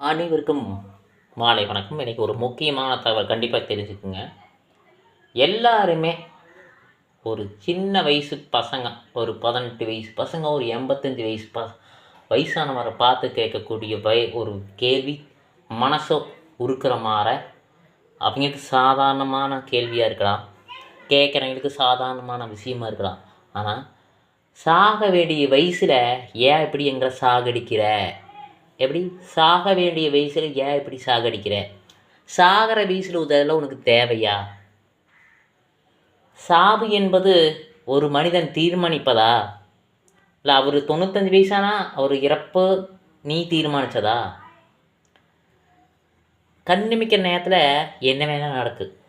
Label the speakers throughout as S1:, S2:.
S1: அனைவருக்கும் மாலை வணக்கம். இன்றைக்கி ஒரு முக்கியமான தகவல் கண்டிப்பாக தெரிஞ்சுக்குங்க. எல்லாருமே ஒரு சின்ன வயசு பசங்க ஒரு பதினெட்டு வயசு பசங்க ஒரு எண்பத்தஞ்சு வயசு ப வயசானவரை பார்த்து கேட்கக்கூடிய வய ஒரு கேள்வி மனசை உருக்கிற மாற அவங்களுக்கு சாதாரணமான கேள்வியாக இருக்கலாம். கேட்குறவங்களுக்கு சாதாரணமான விஷயமா இருக்கலாம். ஆனால் சாக வேண்டிய வயசில் ஏன் இப்படி எங்களை சாகடிக்கிற? எப்படி? சாக வேண்டிய வயசில் ஏன் இப்படி சாகடிக்கிற? சாகிற வயசில் இதெல்லாம் உனக்கு தேவையா? சாவு என்பது ஒரு மனிதன் தீர்மானிப்பதா? இல்லை அவர் தொண்ணூத்தஞ்சு வயசானா? அவர் இறப்பு நீ தீர்மானிச்சதா? கண்ணிமிக்கிற நேரத்தில் என்ன வேணால் நடக்கு.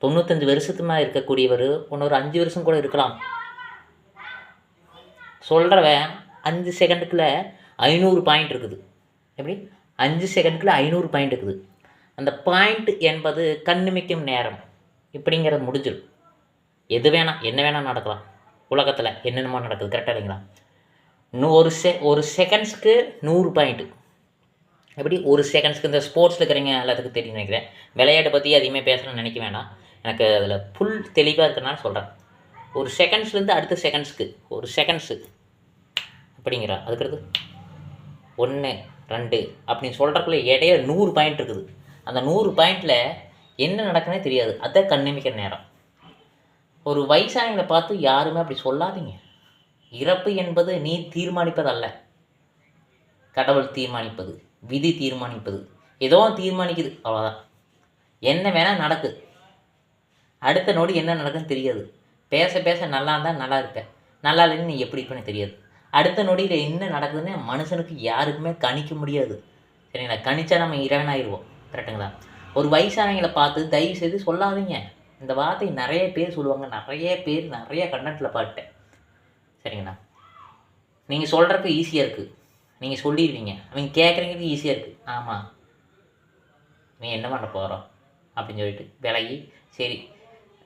S1: தொண்ணூத்தஞ்சு வருஷத்துமா இருக்கக்கூடியவர் இருக்கக்கூடியவர் இன்னொரு அஞ்சு வருஷம் கூட இருக்கலாம். சொல்கிறவன் அஞ்சு செகண்டுக்குள்ள ஐநூறு பாயிண்ட் இருக்குது. எப்படி? அஞ்சு செகண்டுக்குள்ள ஐநூறு பாயிண்ட் இருக்குது. அந்த பாயிண்ட் என்பது கண்ணுமிக்கும் நேரம். இப்படிங்கிறது முடிஞ்சிடும். எது வேணால் என்ன வேணால் நடக்கலாம். உலகத்தில் என்னென்னமோ நடக்குது கரெக்டாக இல்லைங்களா? இன்னும் ஒரு செ ஒரு செகண்ட்ஸ்க்கு நூறு பாயிண்ட்டு எப்படி? ஒரு செகண்ட்ஸ்க்கு இந்த ஸ்போர்ட்ஸில் இருக்கிறீங்க எல்லாத்துக்கும் தெரியும் நினைக்கிறேன். விளையாட்டை பற்றி அதிகமாக பேசணும்னு நினைக்க வேண்டாம் எனக்கு அதில் ஃபுல் தெளிவாக இருக்கிறனால சொல்கிறேன் ஒரு செகண்ட்ஸ்லேருந்து அடுத்த செகண்ட்ஸ்க்கு ஒரு செகண்ட்ஸு அப்படிங்கிறா அதுக்கிறது ஒன்று ரெண்டு அப்படின்னு சொல்கிறக்குள்ளே இடையில நூறு பாயிண்ட் இருக்குது. அந்த நூறு பாயிண்டில் என்ன நடக்குன்னே தெரியாது. அதான் கண்ணிமிக்கிற நேரம். ஒரு வயசானவங்களை பார்த்து யாருமே அப்படி சொல்லாதீங்க. இறப்பு என்பது நீ தீர்மானிப்பதல்ல. கடவுள் தீர்மானிப்பது விதி தீர்மானிப்பது. ஏதோ தீர்மானிக்குது. அவ்வளோதான் என்ன வேணால் நடக்கு. அடுத்த நொடி என்ன நடக்குன்னு தெரியாது. பேச பேச நல்லா இருந்தால் நல்லா இருப்பேன் நல்லா இல்லைன்னு நீ எப்படி இருப்பேன்னு தெரியாது. அடுத்த நொடியில் என்ன நடக்குதுன்னு மனுஷனுக்கு யாருக்குமே கணிக்க முடியாது. சரிங்களா? கணிச்சா நம்ம இறைவனாயிருவோம். கரெக்டுங்களா? ஒரு வயசானவங்களை பார்த்து தயவு செய்து சொல்லாதீங்க. இந்த வார்த்தை நிறைய பேர் சொல்லுவாங்க. நிறைய பேர் நிறைய கண்டென்ட்டில் பாட்டேன் சரிங்களா? நீங்கள் சொல்கிறதுக்கு ஈஸியாக இருக்குது நீங்கள் சொல்லிடுவீங்க. அவங்க கேட்குறவங்களுக்கு ஈஸியாக இருக்குது ஆமாம் நீ என்ன பண்ண போகிறோம் அப்படின்னு சொல்லிட்டு விலகி சரி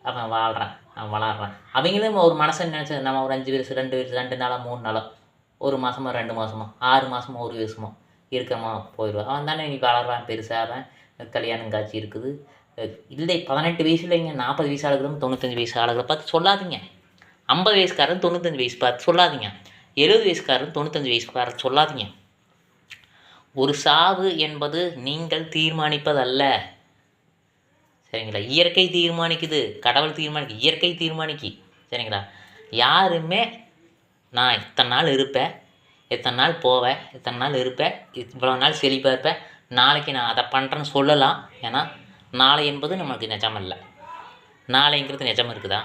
S1: அவன் வாழ்கிறான் அவன் வளர்கிறான் அவங்களும் ஒரு மனசை நினச்சது நம்ம ஒரு அஞ்சு பேர் ரெண்டு பேர் ரெண்டு நாளாக மூணு நாளாக ஒரு மாதமோ ரெண்டு மாதமோ ஆறு மாதமோ ஒரு வருஷமோ இருக்கமா போயிடுவான் அவன் தானே நீ வளர்றான் பெருசாகிறான் கல்யாணம் காட்சி இருக்குது. இல்லை பதினெட்டு வயசுல இங்கே நாற்பது வயசு ஆளுகளும் தொண்ணூத்தஞ்சு வயசு ஆளுகளை பார்த்து சொல்லாதீங்க. ஐம்பது வயசுக்காரன் தொண்ணூத்தஞ்சு வயசு பார்த்து சொல்லாதீங்க. எழுபது வயசுக்காரன் தொண்ணூத்தஞ்சு வயசுக்காரன் சொல்லாதீங்க. ஒரு சாவு என்பது நீங்கள் தீர்மானிப்பதல்ல. சரிங்களா? இயற்கை தீர்மானிக்குது. கடவுள் தீர்மானிக்கு இயற்கை தீர்மானிக்கு. சரிங்களா? யாருமே நான் இத்தனை நாள் இருப்பேன் இத்தனை நாள் போவேன் இத்தனை நாள் இருப்பேன் இவ்வளோ நாள் செழிப்பாக இருப்பேன். நாளைக்கு நான் அதை பண்ணுறேன்னு சொல்லலாம். ஏன்னா நாளை என்பது நம்மளுக்கு நிஜம் இல்லை நாளைங்கிறது நிஜம் இருக்குதா?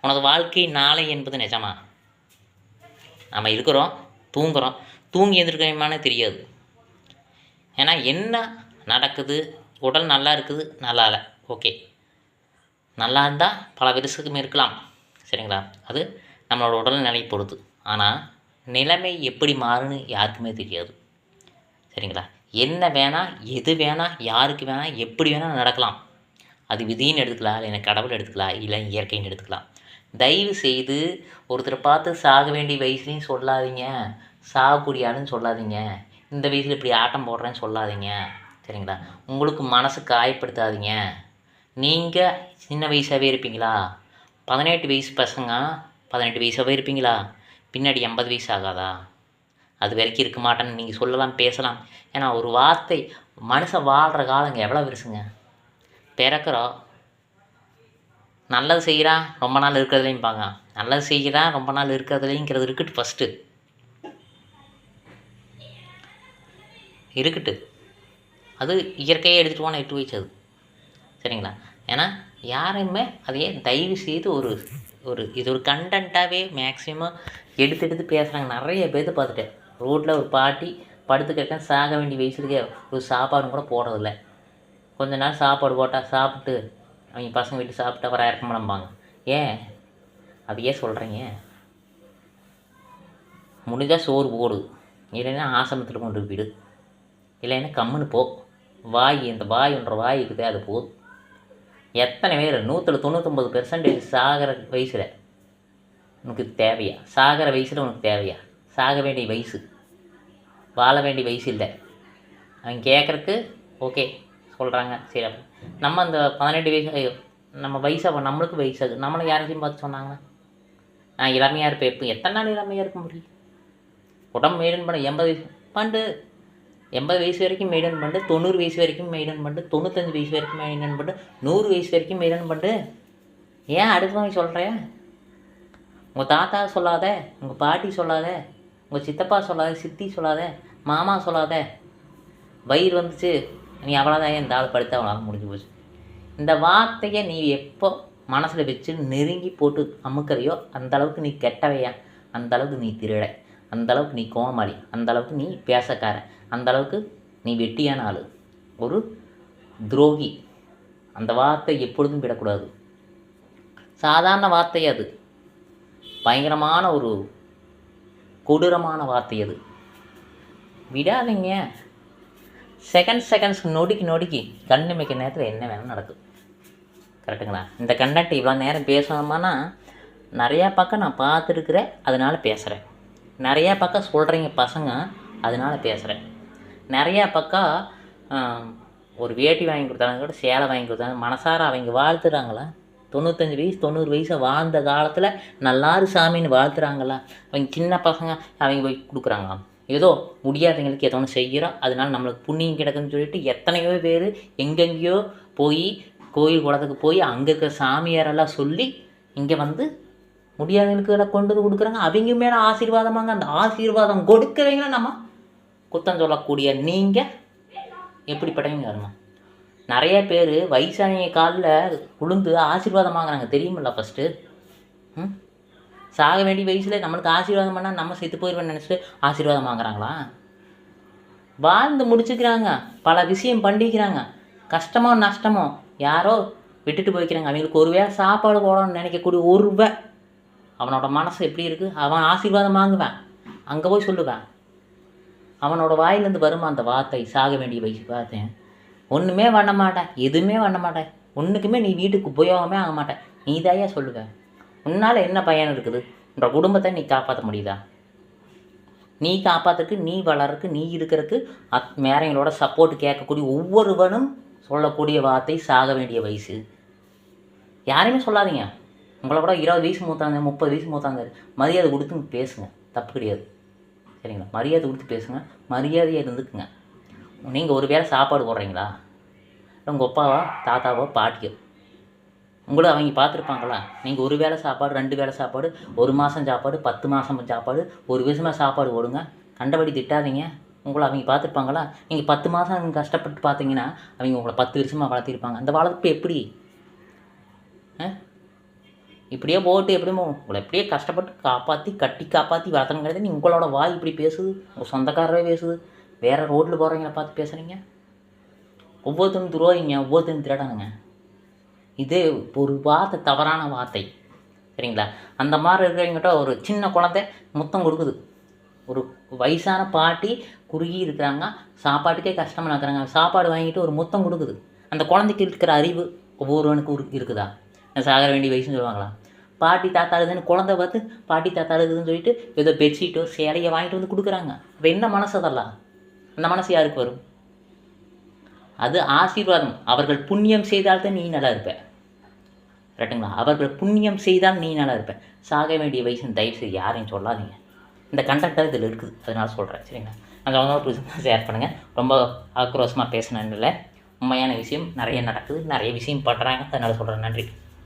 S1: உனது வாழ்க்கை நாளை என்பது நிஜமா? நம்ம இருக்கிறோம் தூங்குகிறோம் தூங்கி எந்திருக்கிறோமானே தெரியாது. ஏன்னா என்ன நடக்குது? உடல் நல்லா இருக்குது நல்லா இல்லை. ஓகே. நல்லா இருந்தால் பல வருஷத்துக்கும் இருக்கலாம் சரிங்களா? அது நம்மளோட உடல்நிலை பொறுத்து. ஆனால் நிலைமை எப்படி மாறுன்னு யாருக்குமே தெரியாது. சரிங்களா? என்ன வேணால் எது வேணால் யாருக்கு வேணால் எப்படி வேணால் நடக்கலாம். அது விதின்னு எடுத்துக்கலாம் இல்லை கடவுள் எடுத்துக்கலாம் இல்லை இயற்கைன்னு எடுத்துக்கலாம். தயவு செய்து ஒருத்தரை பார்த்து சாக வேண்டிய வயசுலையும் சொல்லாதீங்க. சாகக்கூடிய ஆளுன்னு சொல்லாதீங்க. இந்த வயசில் இப்படி ஆட்டம் போடுறேன்னு சொல்லாதீங்க. சரிங்களா? உங்களுக்கு மனசு காயப்படுத்தாதீங்க. நீங்கள் சின்ன வயசாகவே இருப்பீங்களா? பதினெட்டு வயசு பசங்க பதினெட்டு வயசாகவே இருப்பீங்களா பின்னாடி எண்பது வயசு ஆகாதா? அது வரைக்கும் இருக்க மாட்டேன்னு நீங்கள் சொல்லலாம் பேசலாம். ஏன்னா ஒரு வார்த்தை மனுஷன் வாழ்கிற காலங்க எவ்வளோ பெருசுங்க? பிறக்கிறோம் நல்லது செய்கிறான் ரொம்ப நாள் இருக்கிறதுலையும் பாங்க நல்லது செய்கிறான் ரொம்ப நாள் இருக்கிறதுலைங்கிறது இருக்கட்டு ஃபஸ்ட்டு இருக்கட்டு. அது இயற்கையாக எடுத்துகிட்டு போனால் எட்டு வயசு அது சரிங்களா? ஏன்னா யாரையுமே அதையே தயவு செய்து ஒரு ஒரு இது ஒரு கண்டென்ட்டாகவே மேக்ஸிமம் எடுத்து எடுத்து பேசுகிறாங்க நிறைய பேர்த்து பார்த்துட்டேன். ரோட்டில் ஒரு பாட்டி படுத்து கிடக்க சாக வேண்டிய வயசுலக்கே ஒரு சாப்பாடு கூட போடுறதில்ல. கொஞ்ச நாள் சாப்பாடு போட்டால் சாப்பிட்டு அவங்க பசங்க வீட்டு சாப்பிட்டு அப்புறம் இறக்க மாட்டம்பாங்க ஏன்? அப்படியே சொல்கிறீங்க முடிஞ்சால் சோறு போடு. இல்லைன்னா ஆசிரமத்தில் கொண்டு போய் விடு. இல்லைன்னா கம்முன்னு போ. வாய் இந்த வாய் ஒன்றரை வாய் இருக்குதே அது போதும். எத்தனை பேர்? நூற்றில் தொண்ணூத்தொம்பது பெர்சன்டேஜ் சாகிற வயசில். உனக்கு தேவையா? சாகிற வயசில் உனக்கு தேவையா? சாக வேண்டிய வயசு. வாழ வேண்டிய வயசு இல்லை. அவங்க கேட்குறக்கு ஓகே சொல்கிறாங்க சரி அப்போ நம்ம அந்த பதினெட்டு வயசு ஐயோ, நம்ம வயசாக நம்மளுக்கு வயசாகுது நம்மளை யாரையும் பார்த்து சொன்னாங்கன்னா நான் இளமையாக இருப்பேன். எப்போ எத்தனை நாள் இளமையாக இருக்க முடியும்? உடம்பு மெயின்டைன் பண்ண எண்பது வயசு. பண்டு எண்பது வயசு வரைக்கும் மெயின்டைன் பண்ணிட்டு தொண்ணூறு வயசு வரைக்கும் மெயின்டைன் பண்ணிட்டு தொண்ணூத்தஞ்சு வயசு வரைக்கும் மெயின்டைன் பண்ணிட்டு நூறு வயசு வரைக்கும் மெயின்டைன் பண்ணிட்டு ஏன் அடுத்தவங்க சொல்கிறேன் உங்கள் தாத்தா சொல்லாத உங்கள் பாட்டி சொல்லாத உங்கள் சித்தப்பா சொல்லாத சித்தி சொல்லாத மாமா சொல்லாத. வயிறு வந்துச்சு நீ அவ்வளோதான் இந்த ஆள் படுத்து அவ்வளோ முடிஞ்சு போச்சு? இந்த வார்த்தையை நீ எப்போ மனசில் வச்சு நெருங்கி போட்டு அமுக்கிறையோ அந்த அளவுக்கு நீ கெட்டவையா? அந்த அளவுக்கு நீ திருட. அந்த அளவுக்கு நீ கோமாளி. அந்த அளவுக்கு நீ பேசக்காரன். அந்த அளவுக்கு நீ வெட்டியான ஆள். ஒரு துரோகி. அந்த வார்த்தை எப்பொழுதும் விடக்கூடாது. சாதாரண வார்த்தை அது. பயங்கரமான ஒரு கொடூரமான வார்த்தை அது. விடாதீங்க. செகண்ட் செகண்ட்ஸ் நொடிக்கு நொடிக்கு கண்ணு மிக்க நேரத்தில் என்ன வேணும் நடக்கும். கரெக்டுங்களா இந்த கண்டக்ட் இவ்வளோ நேரம் பேசணுமானா நிறையா பக்கம் நான் பார்த்துருக்குறேன் அதனால பேசுகிறேன் நிறையா பக்கம் சொல்கிறீங்க பசங்க அதனால பேசுகிறேன் நிறையா பக்கம் ஒரு வேட்டி வாங்கி கொடுத்தாங்க கூட சேலை வாங்கி கொடுத்தாங்க மனசார அவங்க வாழ்த்துறாங்களா? தொண்ணூத்தஞ்சு வயசு தொண்ணூறு வயசை வாழ்ந்த காலத்தில் நல்லாரு சாமின்னு வாழ்த்துறாங்களா? அவங்க சின்ன பசங்க அவங்க போய் கொடுக்குறாங்களாம். ஏதோ முடியாதவங்களுக்கு ஏதோ ஒன்று செய்கிறோம் அதனால நம்மளுக்கு புண்ணியம் கிடக்குன்னு சொல்லிட்டு எத்தனையோ பேர் எங்கெங்கேயோ போய் கோயில் குளத்துக்கு போய் அங்கே இருக்கிற சாமியாரெல்லாம் சொல்லி இங்கே வந்து முடியாதவங்களுக்கு எல்லாம் கொண்டு வந்து கொடுக்குறாங்க. அவங்க மேலே ஆசீர்வாதமாங்க அந்த ஆசீர்வாதம் கொடுக்குறவங்கள நம்ம குத்தம் சொல்லக்கூடிய நீங்கள் எப்படிப்பட்டவங்க வரணும் நிறைய பேர் வயசானவங்க காலில் உளுந்து ஆசீர்வாதம் வாங்குறாங்க. தெரியுமில்ல ஃபஸ்ட்டு ம்? சாக வேண்டிய வயசில் நம்மளுக்கு ஆசீர்வாதம் பண்ணால் நம்ம செத்து போயிடுவேன்னு நினச்சிட்டு ஆசீர்வாதம் வாங்குறாங்களா? வாழ்ந்து முடிச்சுக்கிறாங்க. பல விஷயம் பண்ணிக்கிறாங்க. கஷ்டமோ நஷ்டமோ யாரோ விட்டுட்டு போய்க்கிறாங்க. அவங்களுக்கு ஒரு வேளை சாப்பாடு போடணும்னு நினைக்கக்கூடிய ஒரு அவனோட மனசு எப்படி இருக்குது அவன் ஆசீர்வாதம் வாங்குவேன். அங்கே போய் சொல்லுவேன். அவனோட வாயிலேருந்து வருமா அந்த வார்த்தை? சாக வேண்டிய வயசு பார்த்தேன். ஒன்றுமே பண்ண மாட்டேன். எதுவுமே பண்ண மாட்டேன். ஒன்றுக்குமே நீ வீட்டுக்கு உபயோகமே ஆக மாட்டேன். நீ தாயா சொல்லுங்க உன்னால் என்ன பயன் இருக்குது? உன்ற குடும்பத்தை நீ காப்பாற்ற முடியுதா? நீ காப்பாற்றுறதுக்கு நீ வளர்றதுக்கு நீ இருக்கிறதுக்கு அத் மேரங்களோட சப்போர்ட் கேட்கக்கூடிய ஒவ்வொருவனும் சொல்லக்கூடிய வார்த்தை சாக வேண்டிய வயசு. யாரையுமே சொல்லாதீங்க. உங்களை விட இருபது வயசு மூத்தாங்க முப்பது வயசு மூத்தாங்க மரியாதை கொடுத்து பேசுங்க. தப்பு கிடையாது. சரிங்களா? மரியாதை கொடுத்து பேசுங்க. மரியாதையாக இருந்துக்குங்க. நீங்கள் ஒரு வேளை சாப்பாடு போடுறீங்களா? உங்கள் அப்பாவா தாத்தாவோ பாட்டியோ? உங்களை அவங்க பார்த்துருப்பாங்களா? நீங்கள் ஒரு வேளை சாப்பாடு ரெண்டு வேளை சாப்பாடு ஒரு மாதம் சாப்பாடு பத்து மாதம் சாப்பாடு ஒரு விஷமாக சாப்பாடு போடுங்க. கண்டபடி திட்டாதீங்க. உங்களை அவங்க பார்த்துருப்பாங்களா? நீங்கள் பத்து மாதம் கஷ்டப்பட்டு பார்த்தீங்கன்னா அவங்க உங்களை பத்து வருஷமாக வளர்த்திருப்பாங்க. அந்த வளர்ப்பு எப்படி? ஆ? இப்படியே போட்டு எப்படிமோ உங்களை எப்படியே கஷ்டப்பட்டு காப்பாற்றி கட்டி காப்பாற்றி வளர்த்தணுங்கிறது நீ உங்களோட வாய் இப்படி பேசுது. உங்கள் சொந்தக்காரரே பேசுது. வேறு ரோட்டில் போகிறவங்கள பார்த்து பேசுகிறீங்க ஒவ்வொருத்தரும் துரோகிங்க ஒவ்வொருத்தரும் திருடானுங்க. இது ஒரு வார்த்தை தவறான வார்த்தை. சரிங்களா? அந்த மாதிரி இருக்கிறவங்ககிட்ட ஒரு சின்ன குழந்தை முத்தம் கொடுக்குது. ஒரு வயசான பாட்டி குறுகி இருக்கிறாங்க சாப்பாட்டுக்கே கஷ்டமாக இருக்கிறாங்க சாப்பாடு வாங்கிட்டு ஒரு முத்தம் கொடுக்குது. அந்த குழந்தைக்கு இருக்கிற அறிவு ஒவ்வொருவனுக்கு இருக்குதா? சாகர வேண்டிய வயசுன்னு சொல்லுவாங்களா? பாட்டி தாத்தா அழுதுன்னு குழந்தை பார்த்து பாட்டி தாத்தா அழுதுன்னு சொல்லிட்டு ஏதோ பெட்ஷீட்டோ சேலையை வாங்கிட்டு வந்து கொடுக்குறாங்க. அப்போ என்ன மனசு அதெல்லாம்? அந்த மனசு யாருக்கு வரும்? அது ஆசீர்வாதம். அவர்கள் புண்ணியம் செய்தால் தான் நீ நல்லா இருப்ப. ரைட்டுங்களா அவர்கள் புண்ணியம் செய்தால் நீ நல்லா இருப்ப. சாக வேண்டிய வயசுன்னு தயவு செய்து யாரையும் சொல்லாதீங்க. இந்த கண்டக்டர் இதில் இருக்குது. அதனால சொல்கிறேன் சரிங்களா? அந்த அவங்க ஷேர் பண்ணுங்கள் ரொம்ப ஆக்ரோஷமாக பேசினேன்னு இல்லை. உண்மையான விஷயம். நிறைய நடக்குது. நிறைய விஷயம் பண்ணுறாங்க அதனால் சொல்கிறேன் நன்றி.